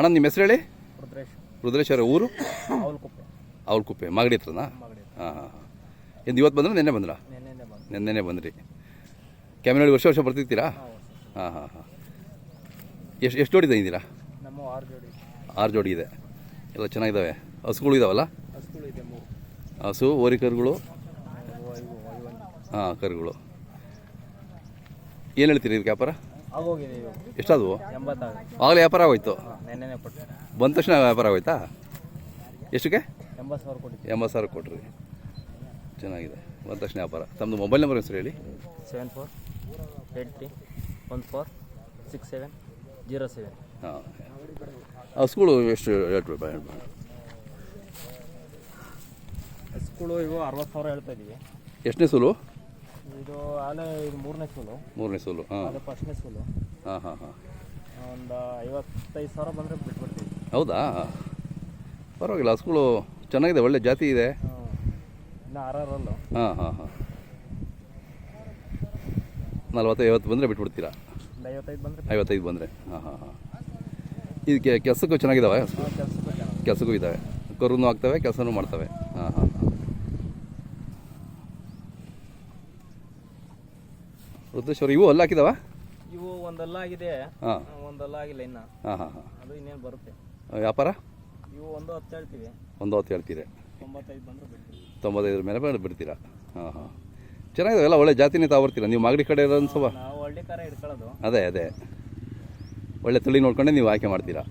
ಅಣ್ಣ ನಿಮ್ಮ ಹೆಸರು ಹೇಳಿ? ರುದ್ರೇಶ್. ರುದ್ರೇಶ್ ಅವರ ಊರು? ಅವಲ್ಕುಪ್ಪೆ. ಅವ್ರ ಕುಪ್ಪೆ ಮಾಗಡಿ. ಹತ್ರನಾ ಹಾಂ ಹಾಂ ಹಾಂ. ಎಂದು ಇವತ್ತು ಬಂದ್ರೆ ನಿನ್ನೆ ಬಂದ್ರಾ? ನಿನ್ನೆ ನಿನ್ನೆನೆ ಬಂದ್ರಿ. ಕ್ಯಾಮಿನಲ್ಲಿ ವರ್ಷ ವರ್ಷ ಬರ್ತಿರ್ತೀರಾ? ಹಾಂ ಹಾಂ ಹಾಂ ಎಷ್ಟು ಎಷ್ಟು ಜೋಡಿ ತಂದಿದ್ದೀರಾ ಆರು ಜೋಡಿ ಇದೆ. ಎಲ್ಲ ಚೆನ್ನಾಗಿದ್ದಾವೆ. ಹಸುಗಳು ಇದಾವಲ್ಲ? ಹಸು ಓರಿ ಕರುಗಳು? ಹಾಂ ಕರುಗಳು. ಏನು ಹೇಳ್ತೀರಿ ಇದಕ್ಕೆ ವ್ಯಾಪಾರ? ಆಗೋಗಿದೆ ಇವಾಗ. ಆಗಲೇ ವ್ಯಾಪಾರ ಆಗೋಯ್ತು? ಹಾಂ ನೆನ್ನೆನೆ ಕೊಟ್ಟು ಬಂದ ತಕ್ಷಣ ವ್ಯಾಪಾರ ಆಗೋಯ್ತಾ? ಎಷ್ಟಕ್ಕೆ? ಎಂಬತ್ತು ಸಾವಿರ ಕೊಟ್ಟು ಎಂಬತ್ತು ಸಾವಿರ ಕೊಟ್ರಿ. ಚೆನ್ನಾಗಿದೆ. ಬಂದ ತಕ್ಷಣ ವ್ಯಾಪಾರ. ತಮ್ಮದು ಮೊಬೈಲ್ ನಂಬರ್ ಹೆಸರು ಹೇಳಿ. Seven four eight three one four six seven zero seven. ಹಾಂ. ಹಸುಗಳು ಎಷ್ಟು ಹೇಳ್ಬಾ. ಹಸುಗಳು ಇವು ಅರವತ್ತು ಸಾವಿರ ಹೇಳ್ತಾ ಇದ್ದೀವಿ ಎಷ್ಟನೇ ಸೂಲು ಇದು ಆಲೆ ಇದು ಮೂರನೇ ಸೂಲು ಮೂರನೇ ಸೂಲು ಹಾಂ. ಅದು ಫಸ್ಟ್ನೇ ಸೂಲು ಹಾಂ ಹಾಂ ಹಾಂ. ಒಂದು ಐವತ್ತೈದು ಸಾವಿರ ಬಂದರೆ ಬಿಟ್ಬಿಡ್ತೀವಿ. ಹೌದಾ? ಪರವಾಗಿಲ್ಲ ಹಸುಗಳು ಚೆನ್ನಾಗಿದೆ ಒಳ್ಳೆ ಜಾತಿ ಇದೆ. ಇನ್ನು ಆರರಲ್ಲು. ಹಾಂ ಹಾಂ ಹಾಂ. ನಲ್ವತ್ತು ಐವತ್ತು ಬಂದರೆ ಬಿಟ್ಬಿಡ್ತೀರಾ? ಒಂದು ಐವತ್ತೈದು ಬಂದರೆ ಐವತ್ತೈದು ಬಂದರೆ ಹಾಂ ಹಾಂ ಹಾಂ. ಇದಕ್ಕೆ ಕೆಲಸಕ್ಕೂ ಚೆನ್ನಾಗಿದ್ದಾವೆ ಕೆಲಸಕ್ಕೆ ಚೆನ್ನಾಗಿ ಕೆಲಸಕ್ಕೂ ಇದ್ದಾವೆ ಕರುನು ಆಗ್ತವೆ ಕೆಲಸನೂ ಮಾಡ್ತವೆ ಹಾಂ ಹಾಂ ಹಾಂ ರುದ್ರೇಶ್ವರ ಇವು ಅಲ್ಲ ಹಾಕಿದಾವ? ಇವು ಒಂದಲ್ಲ ಆಗಿದೆ. ಹಾಂ. ಒಂದಲ್ಲ ಆಗಿಲ್ಲ ಇನ್ನ. ಹಾಂ ಹಾಂ ಹಾಂ. ಅದು ಇನ್ನೇನು ಬರುತ್ತೆ. ವ್ಯಾಪಾರ? ಇವು ಒಂದು ಹತ್ತು ಹೇಳ್ತೀವಿ. ಒಂದು ಹೊತ್ತು ಹೇಳ್ತೀರಿ. ತೊಂಬತ್ತೈದು ಬಂದರೆ ಬಿಡ್ತೀವಿ. ತೊಂಬತ್ತೈದರ ಮೇಲೆ ಬಂದು ಬಿಡ್ತೀರಾ? ಹಾಂ ಹಾಂ. ಚೆನ್ನಾಗಿದೆ ಎಲ್ಲ ಒಳ್ಳೆ ಜಾತಿನೇ ತಾವರ್ತೀರ ನೀವು ಮಾಗಡಿ ಕಡೆ ಇರೋ ಸ್ವಲ್ಪ ನಾವು ಒಳ್ಳೆ ಕರ ಹಿಡ್ಕೊಳ್ಳೋದು. ಅದೇ ಅದೇ. ಒಳ್ಳೆ ತಳಿ ನೋಡ್ಕೊಂಡೆ ನೀವು ಆಯ್ಕೆ ಮಾಡ್ತೀರಾ?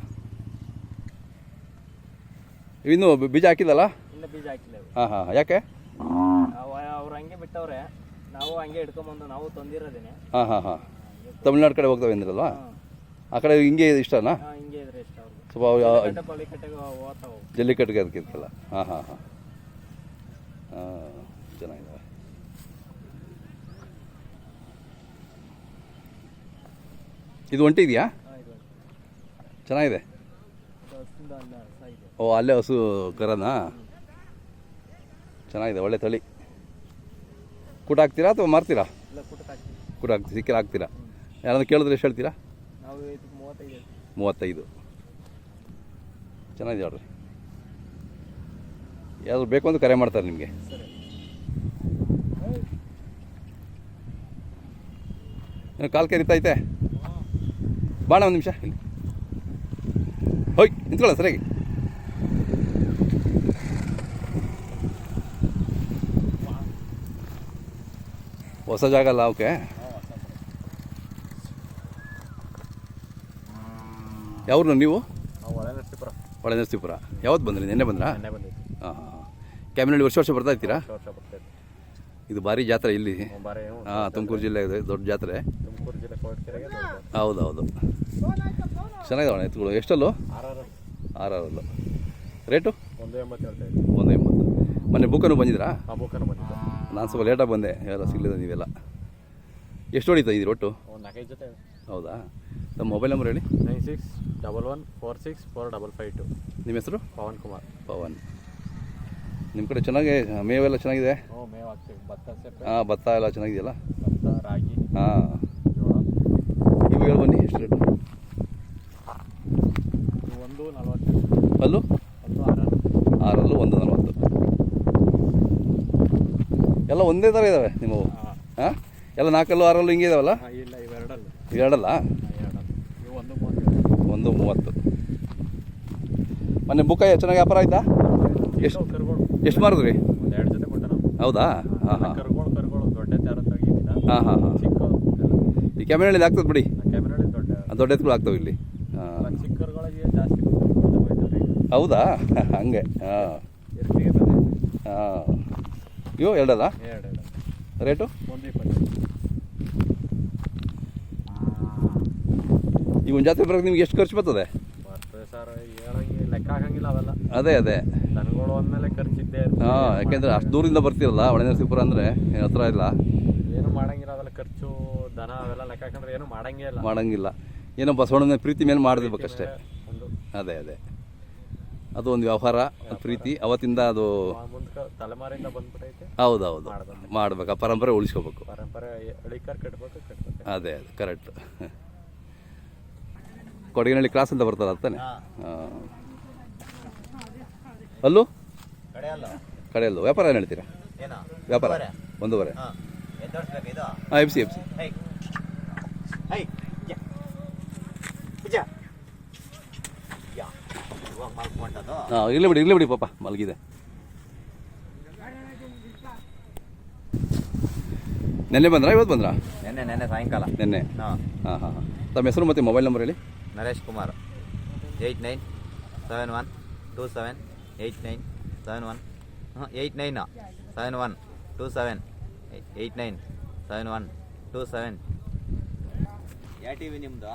ಇನ್ನು ಬೀಜ ಹಾಕಿದಲ್ಲ ಇನ್ನು ಬೀಜ ಹಾಕಿಲ್ಲ ಇವು ಹಾಂ ಹಾಂ. ಯಾಕೆ? ಅವ ಅವ್ರು ಹಂಗೆ ಬಿಟ್ಟವ್ರೆ. ನಾವು ಹಂಗೆ ಹಿಡ್ಕೊಂಬಂದು ನಾವು ತಂದಿರೋದೇನೆ. ಹಾಂ ಹಾಂ ಹಾಂ. ತಮಿಳ್ನಾಡು ಕಡೆ ಹೋಗ್ತವೆ ಅಂದ್ರಲ್ವಾ ಆ ಕಡೆ ಹಿಂಗೆ ಇಷ್ಟನಾ? ಹಾಂ ಹಿಂಗೆ ಇದ್ರೆ ಇಷ್ಟ ಅವ್ರಿಗೆ. ಸ್ವಲ್ಪ ಅವು ಕಟ್ಟೆ ಹೋಗ್ತಾವು ಜಲ್ಲಿಕಟ್ಟಿಗೆ ಅದಕ್ಕಿರ್ತಲ್ಲ ಹಾಂ ಹಾಂ ಹಾಂ. ಹಾಂ ಚೆನ್ನಾಗಿದೆ. ಇದು ಒಂಟಿ ಇದೆಯಾ? ಇದು ಚೆನ್ನಾಗಿದೆ. ಇದು ಹಸಿಂದ ಅಲ್ಲ ಸಾಯಿದೆ ಓ ಅಲ್ಲೇ ಹಸು ಕರನಾ? ಚೆನ್ನಾಗಿದೆ ಒಳ್ಳೆ ತಳಿ. ಕೂಟ ಹಾಕ್ತೀರಾ ಅಥವಾ ಮಾರ್ತೀರಾ? ಹಾಕ್ತೀವಿ ಕೂಟ ಹಾಕ್ತಿ ಸಿಕ್ಕಿರ ಹಾಕ್ತೀರಾ ಯಾರಾದ್ರೂ ಕೇಳಿದ್ರೆ ಎಷ್ಟು ಹೇಳ್ತೀರಾ? ಮೂವತ್ತೈದು ಚೆನ್ನಾಗಿದೆ ನೋಡ್ರಿ ಯಾರು ಬೇಕು ಅಂತ ಕರೆ ಮಾಡ್ತಾರೆ ನಿಮಗೆ. ಸರಿ. ಏನು ಕಾಲು ಕೆರಿತೈತೆ ಬಾಣ ಒಂದು ನಿಮಿಷ ಇಲ್ಲಿ. ಹೋಯ್ ನಿಂತ್ಕೊಳ್ಳ ಸರಿಯಾಗಿ. ಹೊಸ ಜಾಗ ಅಲ್ಲ ಓಕೆ ಯಾವ ನೀವು ಒಳ ನರಸಿಪುರ ಒಳ್ಳೆ ನರಸೀಪುರ ಯಾವತ್ತು ಬಂದ್ರಿ? ನಿನ್ನೆ ಬಂದ್ರಾ ಹಾಂ ಹಾಂ. ಕ್ಯಾಮಿನಲ್ಲಿ ವರ್ಷ ವರ್ಷ ಬರ್ತಾ ಇರ್ತೀರಾ? ಇದು ಭಾರಿ ಜಾತ್ರೆ ಇಲ್ಲಿ. ಬಾರಿ ಹಾಂ ತುಮಕೂರು ಜಿಲ್ಲೆ ಇದೆ ದೊಡ್ಡ ಜಾತ್ರೆ. ತುಮಕೂರು ಜಿಲ್ಲೆ ಕೋಟಕೆರೆಗೆ ಹೌದು ಹೌದು ಚೆನ್ನಾಗಿದಾವಣ ಎತ್ತುಗಳು. ಎಷ್ಟಲ್ಲು? ಆರ್ ಆರಲ್ಲೂ ರೇಟು? ಒಂದು ಎಂಬತ್ತು. ಮೊನ್ನೆ ಬುಕ್ಕನ್ನು ಬಂದಿದ್ರಾ? ಆ ಬುಕ್ಕನ್ನು ಬಂದಿದ್ದು. ನಾನು ಸ್ವಲ್ಪ ಲೇಟಾಗಿ ಬಂದೆ. ಎಲ್ಲ ಸಿಗಲಿಲ್ಲ ನೀವೆಲ್ಲ. ಎಷ್ಟು ಹೊಡಿತಾ ಇದ್ದೀರಿ ಒಟ್ಟು? ನಾಲ್ಕೈದು ಜೊತೆ ಹೌದಾ? ನಮ್ಮ ಮೊಬೈಲ್ ನಂಬರ್ ಹೇಳಿ. Nine six double one four six four double five two. ನಿಮ್ಮ ಹೆಸರು? ಪವನ್ ಕುಮಾರ್. ಪವನ್. ನಿಮ್ಮ ಕಡೆ ಚೆನ್ನಾಗಿ ಮೇವೆಲ್ಲ ಚೆನ್ನಾಗಿದೆ? ಹಾಂ ಭತ್ತ ಎಲ್ಲ ಚೆನ್ನಾಗಿದೆಯಲ್ಲ? ಭತ್ತ ರಾಗಿ. ಹಾಂ. ನೀವು ಹೇಳಿ ಬನ್ನಿ ಎಷ್ಟು ರೇಟು? ಒಂದು ನಲ್ವತ್ತು. ಅಲ್ಲೂ? ಆರಲ್ಲೂ ಒಂದು ನಲ್ವತ್ತು. ಎಲ್ಲ ಒಂದೇ ಥರ ಇದ್ದಾವೆ ನಿಮ್ಮವು. ಹಾಂ. ಎಲ್ಲ ನಾಲ್ಕಲ್ಲೂ ಆರಲ್ಲೂ ಹಿಂಗೆ ಇದಾವಲ್ಲ? ಇಲ್ಲ ಇವೆರಡಲ್ಲ ಎರಡಲ್ಲ. ಒಂದು ಮೂವತ್ತು. ಮೊನ್ನೆ ಬುಕ್ಕ ಚೆನ್ನಾಗಿ ವ್ಯಾಪಾರ ಆಯ್ತಾ? ಎಷ್ಟು ಎಷ್ಟು ಮಾರಿದ್ರಿ? ಎರಡು ಜೊತೆ ಹೌದಾ? ಹಾಂ ಹಾಂ. ಕರುಗಳು ಕರುಗಳು ದೊಡ್ಡ ಯಾರು ತೆಗಿತಿಲ್ಲ ಹಾಂ ಹಾಂ ಹಾಂ. ಈ ಕ್ಯಾಮೆರಲ್ಲಿ ಆಗ್ತದೆ ಬಿಡಿ. ದೊಡ್ಡ ಎತ್ತುಗಳು ಆಗ್ತವೆ ಇಲ್ಲಿ. ಹಾಂ. ಹೌದಾ? ಹಂಗೆ. ಹಾಂ. ಹಾಂ. ಇವು ಎರಡಲ್ಲ? ಎರಡು ಎರಡು. ರೇಟು? ಈ ಒಂದು ಜಾತ್ರೆ ಬರೋಕೆ ನಿಮ್ಗೆ ಎಷ್ಟು ಖರ್ಚು ಬರ್ತದೆ? ಅದೇ ಅದೇ. ಹಾಂ ಯಾಕೆಂದ್ರೆ ಅಷ್ಟು ದೂರದಿಂದ ಬರ್ತಿರಲ್ಲ ಒಳ್ಳೆ ನರಸೀಪುರ ಅಂದರೆ ಹತ್ರ ಇಲ್ಲ. ಏನು ಮಾಡಂಗಿಲ್ಲ ಅವೆಲ್ಲ ಖರ್ಚು ದನ ಅವೆಲ್ಲ ಲೆಕ್ಕ ಹಾಕಂದ್ರೆ ಏನು ಮಾಡಂಗೇ ಇಲ್ಲ. ಮಾಡಂಗಿಲ್ಲ. ಏನೋ ಬಸವಣ್ಣನ ಪ್ರೀತಿ ಮೇಲೆ ಮಾಡಿರ್ಬೇಕಷ್ಟೇ. ಅದೇ ಅದೇ. ಅದು ಒಂದು ವ್ಯವಹಾರ ಪ್ರೀತಿ. ಅವತ್ತಿಂದ ಅದು ಮುಂದೆ ತಲೆಮಾರಿಂದ ಬಂದ್ಬಿಟ್ಟೈತೆ ಹೌದು ಹೌದು ಮಾಡ್ಬೇಕು. ಮಾಡ್ಬೇಕು ಆ ಪರಂಪರೆ ಉಳಿಸ್ಕೋಬೇಕು. ಪರಂಪರೆ ಅದೇ ಅದು ಕರೆಕ್ಟ್ ಕೊಡಗಿನಹಳ್ಳಿ ಕ್ರಾಸ್ ಅಂತ ಬರ್ತಲ್ಲ ಅರ್ಥನೆ ತಾನೆ? ಹಾಂ. ಹಾಂ ಅಲ್ಲೂ? ಕಡೆ ಅಲ್ಲ? ಕಡೆಯಲ್ಲೂ ವ್ಯಾಪಾರ ಏನು ಹೇಳ್ತೀರಾ? ಏನೋ? ವ್ಯಾಪಾರ. ಒಂದೂವರೆ. ಹಾಂ. ಹಾಂ ಎಫ್ ಸಿ ಎಫ್ ಸಿ ಹೈ ಹೈ ಯಾ ಯಾ ಯಾ ಇವಾಗ ಮಲ್ಕೊಂಡದು ಹಾಂ ಇರ್ಲಿ ಬಿಡಿ ಇರ್ಲಿ ಬಿಡಿ ಪಾಪ ಮಲಗಿದೆ. ನೆನ್ನೆ ಬಂದ್ರಾ ಇವತ್ತು ಬಂದ್ರಾ? ನೆನ್ನೆ ನೆನ್ನೆ ಸಾಯಂಕಾಲ. ನೆನ್ನೆ. ಹಾಂ. ಹಾಂ ಹಾಂ ತಮ್ಮ ಹೆಸರು ಮತ್ತು ಮೊಬೈಲ್ ನಂಬರ್ ಹೇಳಿ. Naresh Kumar. Eight nine seven one two seven eight nine seven one. ಹಾಂ eight nine seven one two seven eight nine seven one two seven. ಯಾವ ಟಿ ವಿ ನಿಮ್ಮದು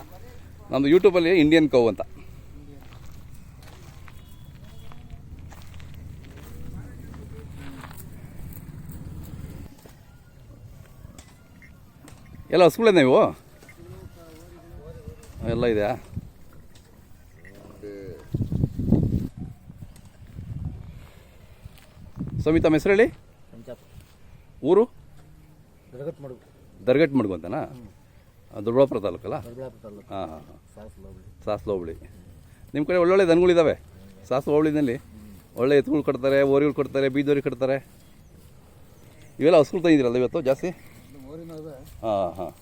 ನಮ್ಮದು ಯೂಟ್ಯೂಬಲ್ಲಿ ಇಂಡಿಯನ್ ಕೌ ಅಂತ. ಎಲ್ಲ ಹಸುಗಳೇನ ನೀವು ಎಲ್ಲ ಇದೆಯಾ? ಸ್ವಾಮಿ ತಮ್ಮ ಹೆಸರು ಹೇಳಿ? ಊರು? ದರ್ಗಟ್ ಮಾಡು ದರ್ಗಟ್ ಮಡ್ಗು ಅಂತನಾ? ದೊಡ್ಡಬಳ್ಳಾಪುರ ತಾಲೂಕಲ್ಲ? ಹಾಂ ಹಾಂ ಹಾಂ. ಸಾಸ್ಲು ಹೋಬಳಿ ನಿಮ್ಮ ಕಡೆ ಒಳ್ಳೊಳ್ಳೆ ದನಗಳಿದ್ದಾವೆ ಸಾಸ್ಲು ಹೋಬಳಿನಲ್ಲಿ ಒಳ್ಳೆ ಎತ್ತುಗಳು ಕಟ್ತಾರೆ ಓರಿಗಳು ಕೊಡ್ತಾರೆ ಬೀದೋರಿ ಕಟ್ತಾರೆ. ಇವೆಲ್ಲ ಹಸುಗಳು ತಂದಿದ್ದೀರಲ್ಲ ಇವತ್ತು ಜಾಸ್ತಿ? ಹಾಂ ಹಾಂ.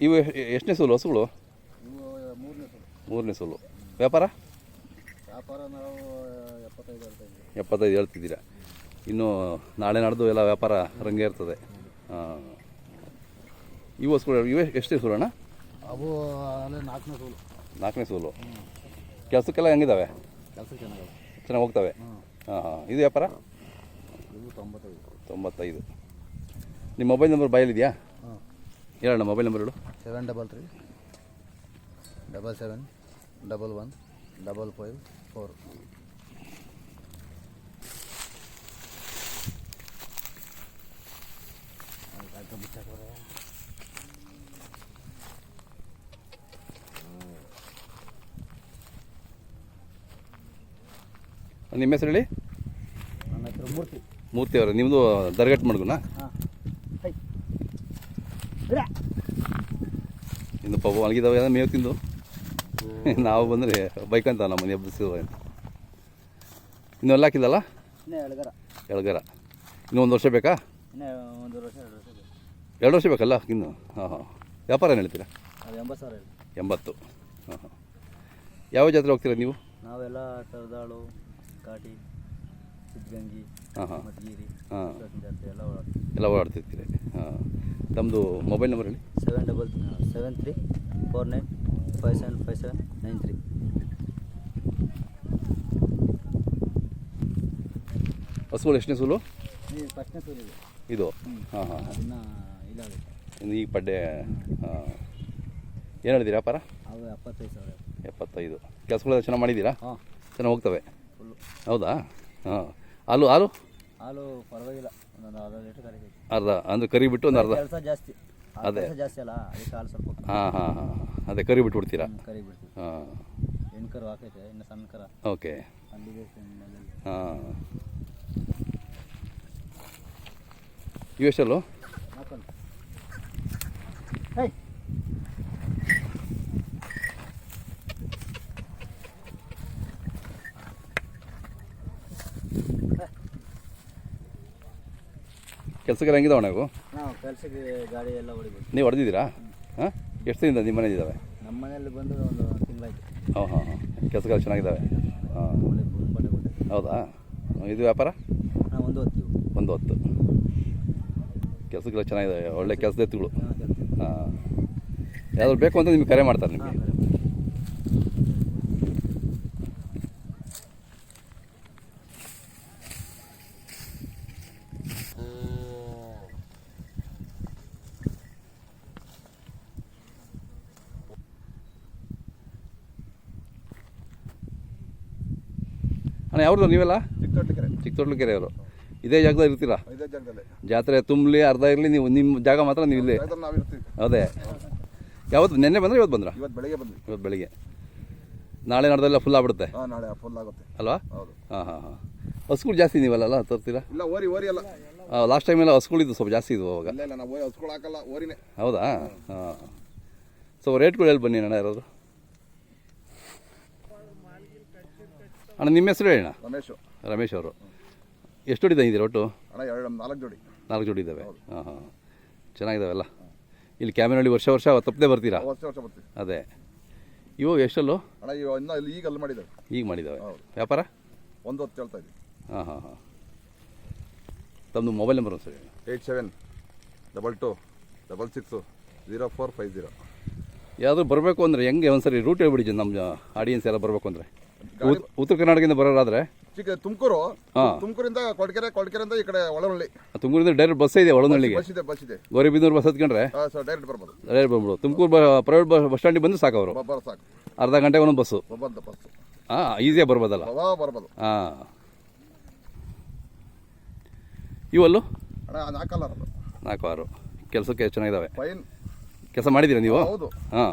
ಇವು ಎಷ್ಟನೇ ಸೋಲು ಹಸುಗಳು? ಮೂರನೇ ಸಲ. ಮೂರನೇ ಸೋಲು. ವ್ಯಾಪಾರ? ವ್ಯಾಪಾರ ನಾವು ಎಪ್ಪತ್ತೈದು ಹೇಳ್ತಿದ್ದೀರಾ? ಇನ್ನು ನಾಳೆ ನಾಡ್ದು ಎಲ್ಲ ವ್ಯಾಪಾರ ರಂಗೇ ಇರ್ತದೆ. ಹಾಂ. ಇವು ಹಸುಗಳು ಇವೆ ಎಷ್ಟನೇ ಸೋಲಣ್ಣ ಅಣ್ಣ? ಅವು ನಾಲ್ಕನೇ ಸೋಲು. ನಾಲ್ಕನೇ ಸೋಲು. ಕೆಲಸಕ್ಕೆಲ್ಲ ಹೆಂಗಿದ್ದಾವೆ ಕೆಲಸ ಚೆನ್ನಾಗಿ ಹೋಗ್ತವೆ? ಹಾಂ ಹಾಂ. ಇದು ವ್ಯಾಪಾರ? ತೊಂಬತ್ತೈದು. ತೊಂಬತ್ತೈದು. ನಿಮ್ಮ ಮೊಬೈಲ್ ನಂಬರ್ ಬಾಯಲ್ಲಿದೆಯಾ ಹಾಂ ಹೇಳಣ್ಣ ಮೊಬೈಲ್ ನಂಬರ್ ಹೇಳು. Seven double three double seven double one double five four ನಿಮ್ಮ ಹೆಸರು ಹೇಳಿ? ನನ್ನ ಹತ್ರ ಮೂರ್ತಿ. ಮೂರ್ತಿ ಅವರು. ನಿಮ್ಮದು ದರ್ಗಟ್ ಮಡ್ಗುನಾ ಹಾಂ ಇನ್ನು ಪಾಪ ಮಲಗಿದಾವೆ ಏನೋ ಮೇವು ತಿಂದು. ನಾವು ಬಂದರೆ ಬೈಕ್ ಅಂತ ನಮ್ಮ ಮನೆ ಹಬ್ಬಿಸಿದ ಅಂತ. ಇನ್ನೂ ಎಲ್ಲ ಹಾಕಿದ್ದಲ್ಲ? ಇನ್ನೇ ಎಳಗರ ಎಳ್ಗರ ಇನ್ನೂ ಒಂದು ವರ್ಷ ಬೇಕಾ? ಇನ್ನೇ ಒಂದು ವರ್ಷ ಎರಡು ವರ್ಷ ಎರಡು ವರ್ಷ ಬೇಕಲ್ಲ ಇನ್ನು? ಹಾಂ ಹಾಂ. ವ್ಯಾಪಾರ ಏನು ಹೇಳ್ತೀರಾ? ಎಂಬತ್ತು ಸಾವಿರ ಎಂಬತ್ತು. ಹಾಂ ಹಾಂ. ಯಾವ ಜಾತ್ರೆ ಹೋಗ್ತೀರಾ ನೀವು? ನಾವೆಲ್ಲ ಸರದಾಳು ಕಾಟಿ ಸಿದ್ಧಗಂಗಿ ಹಾಂ ಹಾಂ. ಹಾಂ. ಎಲ್ಲ ಓಡಾಡ್ತಿರ್ತೀರಿ ಹಾಂ. ತಮ್ಮದು ಮೊಬೈಲ್ ನಂಬರ್ ಹೇಳಿ. Seven double seven three four nine five seven five seven nine three ಹಸುಗಳು ಎಷ್ಟನೇ ಸೂಲು? ಫಸ್ಟ್ನೇ ಇದು. ಹಾಂ ಹಾಂ. ಅದನ್ನ ಇಲ್ಲ ಇನ್ನು ಈಗ ಪಡ್ಡೆ ಹಾಂ. ಏನು ಹೇಳಿದ್ದೀರಾ ವ್ಯಾಪಾರ? ಅವು ಎಪ್ಪತ್ತೈದು ಸಾವಿರ. ಎಪ್ಪತ್ತೈದು. ಕೆಲಸಗಳೆಲ್ಲ ಚೆನ್ನಾಗಿ ಮಾಡಿದ್ದೀರಾ? ಹಾಂ. ಚೆನ್ನಾಗಿ ಹೋಗ್ತವೆ? ಹೌದಾ? ಹಾಂ. ಹಾಲು ಹಾಲು? ಹಾಲು ಪರವಾಗಿಲ್ಲ. ಒಂದೊಂದು ಅರ್ಧ ಲೀಟ್ರ್ ಕರಿಬೇಕು. ಅರ್ಧ ಅಂದರೆ ಕರಿ ಬಿಟ್ಟು ಒಂದು ಅರ್ಧ. ಕೆಲಸ ಜಾಸ್ತಿ. ಅದೇ. ಕೆಲಸ ಜಾಸ್ತಿ ಅಲ್ಲ ಅದಕ್ಕೆ ಹಾಲು ಸ್ವಲ್ಪ. ಹಾಂ ಹಾಂ ಹಾಂ ಅದೇ ಕರಿ ಬಿಟ್ಟು ಬಿಡ್ತೀರಾ ಕರಿ ಬಿಡ್ತೀವಿ ಹಾಂ. ಹೆಣ್ಣು ಕರು ಹಾಕೈತೆ ಇನ್ನು ಸಣ್ಣ ಕರ. ಓಕೆ. ಅಲ್ಲಿಗೆ ಹಾಂ. ಇವೆಷ್ಟಲ್ಲು ಹಾಕೊಂಡು ಹೇ ಕೆಲಸಕ್ಕೆ ಹೆಂಗಿದಾವೆ ನಾವು? ನಾವು ಕೆಲಸಕ್ಕೆ ಗಾಡಿ ಎಲ್ಲ ಹೊಡಿಬೇಕು. ನೀವು ಹೊಡೆದಿದ್ದೀರಾ? ಹಾಂ? ಎಷ್ಟು ದಿನದಿಂದ ನಿಮ್ಮ ಮನೇಲಿದ್ದಾವೆ ನಮ್ಮ ಮನೆಯಲ್ಲಿ ಬಂದು ಒಂದು ತಿಂಗಳಾಯ್ತು. ಹಾಂ ಹಾಂ ಹಾಂ. ಕೆಲಸಗಳು ಚೆನ್ನಾಗಿದ್ದಾವೆ? ಹಾಂ. ಹೌದಾ? ಇದು ವ್ಯಾಪಾರ? ನಾವು ಒಂದು ಹೊತ್ತು. ಒಂದು ಹೊತ್ತು. ಕೆಲಸಗಳು ಚೆನ್ನಾಗಿದ್ದಾವೆ. ಒಳ್ಳೆ ಕೆಲಸದ ಎತ್ತುಗಳು. ಹಾಂ ಯಾವ್ದು ಯಾವ್ದಾದ್ರು ಬೇಕು ಅಂತ ನಿಮಗೆ ಕರೆ ಮಾಡ್ತಾರೆ ನಿಮಗೆ? ಅಣ್ಣ ಯಾವ್ದು ನೀವೆಲ್ಲ? ಚಿಕ್ಕದೊಡ್ಡಕೆರೆ ಕೆರೆ. ಅವರು ಇದೇ ಜಾಗದಲ್ಲಿ ಇರ್ತೀರಾ? ಇದೇ ಜಾಗದಲ್ಲಿ. ಜಾತ್ರೆ ತುಂಬಲಿ ಅರ್ಧ ಇರಲಿ ನೀವು ನಿಮ್ಮ ಜಾಗ ಮಾತ್ರ ನೀವು ಇಲ್ಲಿ. ಜಾಗದಲ್ಲಿ ನಾವು ಇರ್ತೀವಿ. ಅದೇ. ಯಾವತ್ತು ನಿನ್ನೆ ಬಂದರೆ ಇವತ್ತು ಬಂದ್ರ? ಇವತ್ತು ಬೆಳಗ್ಗೆ ಬಂದ್ವಿ. ಇವತ್ತು ಬೆಳಿಗ್ಗೆ. ನಾಳೆ ನಾಡ್ದೆಲ್ಲ ಫುಲ್ ಆಗ್ಬಿಡುತ್ತೆ? ಹಾಂ ನಾಳೆ ಫುಲ್ ಆಗುತ್ತೆ. ಅಲ್ವಾ? ಹೌದು. ಹಾಂ ಹಾಂ ಹಾಂ. ಹಸುಗಳು ಜಾಸ್ತಿ ನೀವಲ್ಲ ತರ್ತೀರಾ? ಇಲ್ಲ ಓರಿ ಓರಿ ಅಲ್ಲ ಲಾಸ್ಟ್ ಟೈಮ್ ಎಲ್ಲ ಹಸುಗಳಿದ್ದು ಸ್ವಲ್ಪ ಜಾಸ್ತಿ ಇದ್ವು ಅವಾಗ. ಇಲ್ಲ ಇಲ್ಲ ನಾವು ಓರಿ ಹಸ್ಕೊಳ್ ಹಾಕಲ್ಲ ಓರಿನೇ. ಹೌದಾ? ಹಾಂ. ಸೊ ರೇಟ್ಗಳು ಹೇಳಿ ಬನ್ನಿ ಅಣ್ಣ ಯಾರಾದ್ರು. ಅಣ್ಣ ನಿಮ್ಮ ಹೆಸರು ಹೇಳಿ ರಮೇಶ್. ರಮೇಶು ಅವರು. ಎಷ್ಟು ಜೋಡಿ ತಂದಿದ್ದೀರಾ ಒಟ್ಟು? ಅಣ್ಣ ಎರಡು ನಾಲ್ಕು ಜೋಡಿ. ನಾಲ್ಕು ಜೋಡಿ ಇದ್ದಾವೆ? ಹಾಂ ಹಾಂ. ಚೆನ್ನಾಗಿದ್ದಾವೆಲ್ಲ? ಇಲ್ಲಿ ಕ್ಯಾಮೆರಲ್ಲಿ ವರ್ಷ ವರ್ಷ ತಪ್ಪದೆ ಬರ್ತೀರಾ? ವರ್ಷ ವರ್ಷ ಬರ್ತೀವಿ. ಅದೇ. ಇವು ಎಷ್ಟಲ್ಲೂ? ಅಣ್ಣ ಇವ ಇನ್ನ ಇಲ್ಲಿ ಈಗ ಅಲ್ಲಿ ಮಾಡಿದ್ದೇವೆ ಈಗ ಮಾಡಿದ್ದಾವೆ? ಹೌದು. ವ್ಯಾಪಾರ? ಒಂದು ಹೊತ್ತು ಹೇಳ್ತಾ ಇದ್ದೀವಿ ಹಾಂ ಹಾಂ ಹಾಂ. ತಮ್ಮದು ಮೊಬೈಲ್ ನಂಬರ್ ಒಂದು ಸರಿ eight seven double two double six zero four five zero. ಯಾವುದು ಬರಬೇಕು ಅಂದರೆ ಹೆಂಗೆ ಒಂದ್ಸರಿ ರೂಟ್ ಹೇಳ್ಬಿಡಿ ಜನ ನಮ್ಮ ಆಡಿಯನ್ಸ್ ಎಲ್ಲ ಬರಬೇಕು ಅಂದರೆ. ಉತ್ತರ ಕರ್ನಾಟಕದಿಂದ ಬರೋರಾದ್ರೆ? ಚಿಕ್ಕ ತುಮಕೂರು. ಹಾ. ತುಮಕೂರಿಂದ ಕೊಡ್ಕೆರೆ ಕೊಡ್ಕೆರೆಯಿಂದ ಈ ಕಡೆ ಒಳನಳ್ಳಿ ತುಮಕೂರಿಂದ ಡೈರೆಕ್ಟ್ ಬಸ್ ಇದೆ ಒಳನಳ್ಳಿಗೆ ಬಸ್ ಇದೆ ಬಸ್ ಇದೆ. ಗೌರಿಬಿದನೂರು ಬಸ್ ಹತ್ಕೊಂಡ್ರೆ? ಹಾಂ ಸರ್ ಡೈರೆಕ್ಟ್ ಬರ್ಬೋದು. ಡೈರೆಕ್ಟ್ ಬಂದ್ಬಿಡು ತುಮಕೂರು ಬ ಪ್ರೈವೇಟ್ ಬಸ್ ಬಸ್ ಸ್ಟ್ಯಾಂಡಿಗೆ ಬಂದು ಸಾಕು ಅವರು. ಬರ್ ಸಾಕು. ಅರ್ಧ ಗಂಟೆಗೆ ಒಂದೊಂದು ಬಸ್ಸು ಬರ್ಬೋದು ಬಸ್ ಹಾಂ ಈಸಿಯಾಗಿ ಬರ್ಬೋದಲ್ಲ? ಬರ್ಬೋದು. ಹಾಂ. ಇವಲ್ಲು? ಅಣ್ಣ ಅದು ನಾಲ್ಕು ಆರು. ಕೆಲಸಕ್ಕೆ ಚೆನ್ನಾಗಿದ್ದಾವೆ ಫೈನ್ ಕೆಲಸ ಮಾಡಿದ್ದೀರಾ ನೀವು? ಹೌದು. ಹಾಂ.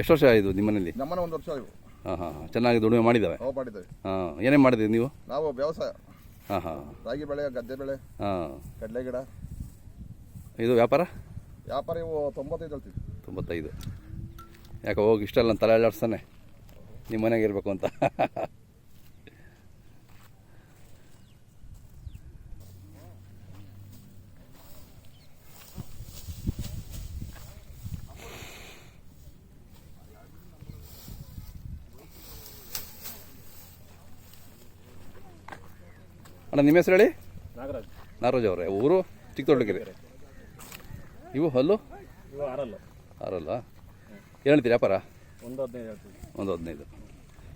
ಎಷ್ಟು ವರ್ಷ ಆಯಿತು ನಿಮ್ಮನೇಲಿ? ನಮ್ಮನೆ ಒಂದು ವರ್ಷ ಇವು ಹಾಂ ಚೆನ್ನಾಗಿ ದುಡಿಮೆ ಮಾಡಿದ್ದಾವೆ. ನಾವು ಮಾಡಿದ್ದೇವೆ. ಹಾಂ ಏನೇನು ಮಾಡಿದ್ದೀರಿ ನೀವು? ನಾವು ವ್ಯವಸಾಯ. ಹಾಂ ಹಾಂ. ರಾಗಿ ಬೆಳೆ ಗದ್ದೆ ಬೆಳೆ ಹಾಂ. ಕಡಲೆ ಗಿಡ. ಇದು ವ್ಯಾಪಾರ? ವ್ಯಾಪಾರ ಇವು ತೊಂಬತ್ತೈದು ಹೇಳ್ತೀವಿ. ತೊಂಬತ್ತೈದು. ಯಾಕೆ ಹೋಗಿ ಇಷ್ಟಲ್ಲ ತಲೆ ಅಲ್ಲಾಡ್ಸ್ತಾನೆ. ನಿಮ್ಮ ಮನೆಗೆ ಇರಬೇಕು ಅಂತ. ಅಣ್ಣ ನಿಮ್ಮ ಹೆಸರು ಹೇಳಿ? ನಾಗರಾಜ್. ನಾಗರಾಜ್ ಅವರೇ. ಊರು? ಚಿಕ್ಕದೊಡ್ಡಗೆರೆ. ಇವು ಹಲ್ಲು? ಆರಲ್ಲ. ಆರಲ್ಲ? ಏನು ಹೇಳ್ತೀರಿ ವ್ಯಾಪಾರ? ಒಂದು ಹದಿನೈದು ಒಂದು ಹದಿನೈದು.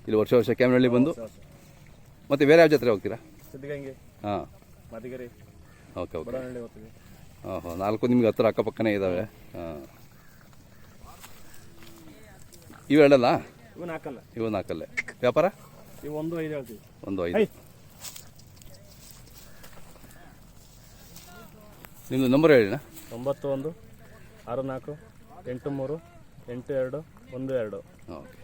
ಇಲ್ಲಿ ವರ್ಷ ವರ್ಷ ಕ್ಯಾಮ್ರಳ್ಳಿ ಬಂದು. ಮತ್ತೆ ಬೇರೆ ಯಾವ ಜಾತ್ರೆ ಹೋಗ್ತೀರಾ? ಸಿದ್ಧಗಂಗೆ. ಹಾಂ. ಮದಿಗೆರೆ. Okay okay. ಹಾಂ ಹಾಂ ನಾಲ್ಕು ನಿಮ್ಗೆ ಹತ್ರ ಅಕ್ಕಪಕ್ಕನೇ ಇದ್ದಾವೆ ಹಾಂ. ಇವು ಹೇಳಲ್ಲ ಇವು ನಾಲ್ಕಲ್ಲ. ಇವು ನಾಲ್ಕಲ್ಲೇ. ವ್ಯಾಪಾರ? ಇವು ಒಂದು ಐದು ಹೇಳ್ತೀವಿ. ಒಂದು ಐದು. ನಿಮ್ಮದು ನಂಬರ್ ಹೇಳಿನ ಒಂಬತ್ತು ಒಂದು ಆರು ನಾಲ್ಕು ಎಂಟು ಮೂರು ಎಂಟು ಎರಡು ಒಂದು ಎರಡು. ಓಕೆ